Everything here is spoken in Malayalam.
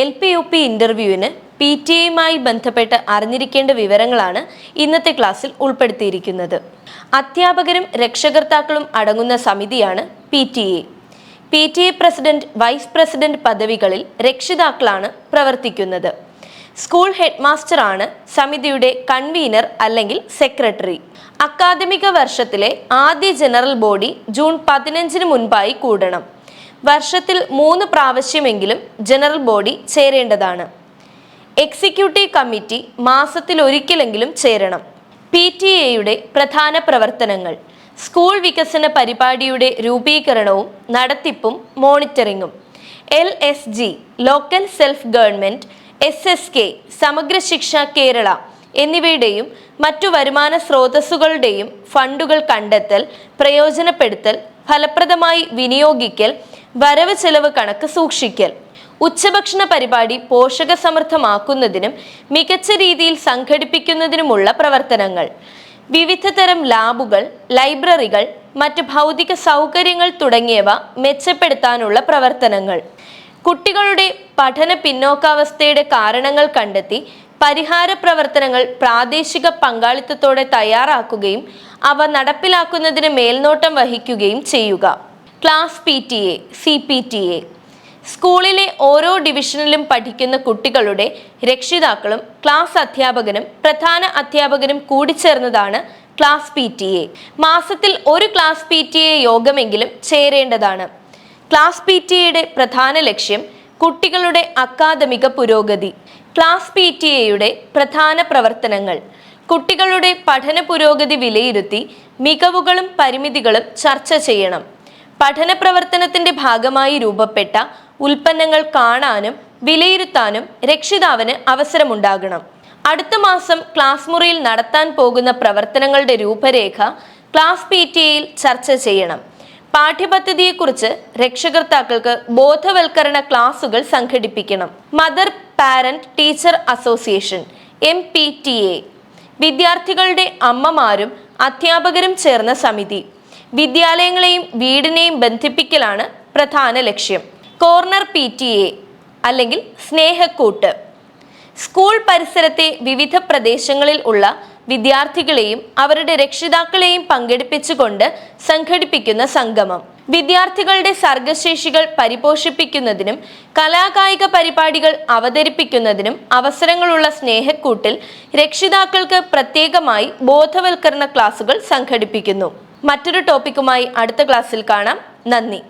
എൽ പി യു പി ഇന്റർവ്യൂവിന് പി ടി എയുമായി ബന്ധപ്പെട്ട് അറിഞ്ഞിരിക്കേണ്ട വിവരങ്ങളാണ് ഇന്നത്തെ ക്ലാസ്സിൽ ഉൾപ്പെടുത്തിയിരിക്കുന്നത്. അധ്യാപകരും രക്ഷകർത്താക്കളും അടങ്ങുന്ന സമിതിയാണ് P T A. P T A president vice president പദവികളിൽ രക്ഷിതാക്കളാണ് പ്രവർത്തിക്കുന്നത്. സ്കൂൾ ഹെഡ്മാസ്റ്റർ മാസ്റ്ററാണ് സമിതിയുടെ കൺവീനർ അല്ലെങ്കിൽ സെക്രട്ടറി. അക്കാദമിക വർഷത്തിലെ ആദ്യ ജനറൽ ബോഡി ജൂൺ പതിനഞ്ചിന് മുൻപായി കൂടണം. വർഷത്തിൽ മൂന്ന് പ്രാവശ്യമെങ്കിലും ജനറൽ ബോഡി ചേരേണ്ടതാണ്. എക്സിക്യൂട്ടീവ് കമ്മിറ്റി മാസത്തിൽ ഒരിക്കലെങ്കിലും ചേരണം. പി ടി എയുടെ പ്രധാന പ്രവർത്തനങ്ങൾ സ്കൂൾ വികസന പരിപാടിയുടെ രൂപീകരണവും നടത്തിപ്പും മോണിറ്ററിങ്ങും L S G local self government S S K Samagra Shiksha Kerala എന്നിവയുടെയും മറ്റു വരുമാന സ്രോതസ്സുകളുടെയും ഫണ്ടുകൾ കണ്ടെത്തൽ പ്രയോജനപ്പെടുത്തൽ ഫലപ്രദമായി വിനിയോഗിക്കൽ വരവ് ചെലവ് കണക്ക് സൂക്ഷിക്കൽ. ഉച്ചഭക്ഷണ പരിപാടി പോഷകസമൃദ്ധമാക്കുന്നതിനും മികച്ച രീതിയിൽ സംഘടിപ്പിക്കുന്നതിനുമുള്ള പ്രവർത്തനങ്ങൾ. വിവിധ തരം ലാബുകൾ ലൈബ്രറികൾ മറ്റ് ഭൗതിക സൗകര്യങ്ങൾ തുടങ്ങിയവ മെച്ചപ്പെടുത്താനുള്ള പ്രവർത്തനങ്ങൾ. കുട്ടികളുടെ പഠന പിന്നോക്കാവസ്ഥയുടെ കാരണങ്ങൾ കണ്ടെത്തി പരിഹാര പ്രവർത്തനങ്ങൾ പ്രാദേശിക പങ്കാളിത്തത്തോടെ തയ്യാറാക്കുകയും അവ നടപ്പിലാക്കുന്നതിന് മേൽനോട്ടം വഹിക്കുകയും ചെയ്യുക. Class P T A C P T A. സ്കൂളിലെ ഓരോ ഡിവിഷനിലും പഠിക്കുന്ന കുട്ടികളുടെ രക്ഷിതാക്കളും ക്ലാസ് അധ്യാപകനും പ്രധാന അധ്യാപകനും കൂടിച്ചേർന്നതാണ് ക്ലാസ് പി ടി എ. മാസത്തിൽ ഒരു ക്ലാസ് പി ടി എ യോഗമെങ്കിലും ചേരേണ്ടതാണ്. ക്ലാസ് പി ടി എയുടെ പ്രധാന ലക്ഷ്യം കുട്ടികളുടെ അക്കാദമിക പുരോഗതി. ക്ലാസ് പി ടി എയുടെ പ്രധാന പ്രവർത്തനങ്ങൾ. കുട്ടികളുടെ പഠന പുരോഗതി വിലയിരുത്തി മികവുകളും പരിമിതികളും ചർച്ച ചെയ്യണം. പഠന പ്രവർത്തനത്തിന്റെ ഭാഗമായി രൂപപ്പെട്ട ഉൽപ്പന്നങ്ങൾ കാണാനും വിലയിരുത്താനും രക്ഷിതാവിന് അവസരമുണ്ടാകണം. അടുത്ത മാസം ക്ലാസ് മുറിയിൽ നടത്താൻ പോകുന്ന പ്രവർത്തനങ്ങളുടെ രൂപരേഖ ക്ലാസ് പി ടി എയിൽ ചർച്ച ചെയ്യണം. പാഠ്യപദ്ധതിയെക്കുറിച്ച് രക്ഷകർത്താക്കൾക്ക് ബോധവൽക്കരണ ക്ലാസുകൾ സംഘടിപ്പിക്കണം. Mother parent teacher association M P T A. വിദ്യാർത്ഥികളുടെ അമ്മമാരും അധ്യാപകരും ചേർന്ന സമിതി. വിദ്യാലയങ്ങളെയും വീടിനെയും ബന്ധിപ്പിക്കലാണ് പ്രധാന ലക്ഷ്യം. കോർണർ പി ടി എ അല്ലെങ്കിൽ സ്നേഹക്കൂട്ട്. സ്കൂൾ പരിസരത്തെ വിവിധ പ്രദേശങ്ങളിൽ ഉള്ള വിദ്യാർത്ഥികളെയും അവരുടെ രക്ഷിതാക്കളെയും പങ്കെടുപ്പിച്ചുകൊണ്ട് സംഘടിപ്പിക്കുന്ന സംഗമം. വിദ്യാർത്ഥികളുടെ സർഗശേഷികൾ പരിപോഷിപ്പിക്കുന്നതിനും കലാകായിക പരിപാടികൾ അവതരിപ്പിക്കുന്നതിനും അവസരങ്ങളുള്ള സ്നേഹക്കൂട്ടിൽ രക്ഷിതാക്കൾക്ക് പ്രത്യേകമായി ബോധവൽക്കരണ ക്ലാസുകൾ സംഘടിപ്പിക്കുന്നു. മറ്റൊരു ടോപ്പിക്കുമായി അടുത്ത ക്ലാസ്സിൽ കാണാം. നന്ദി.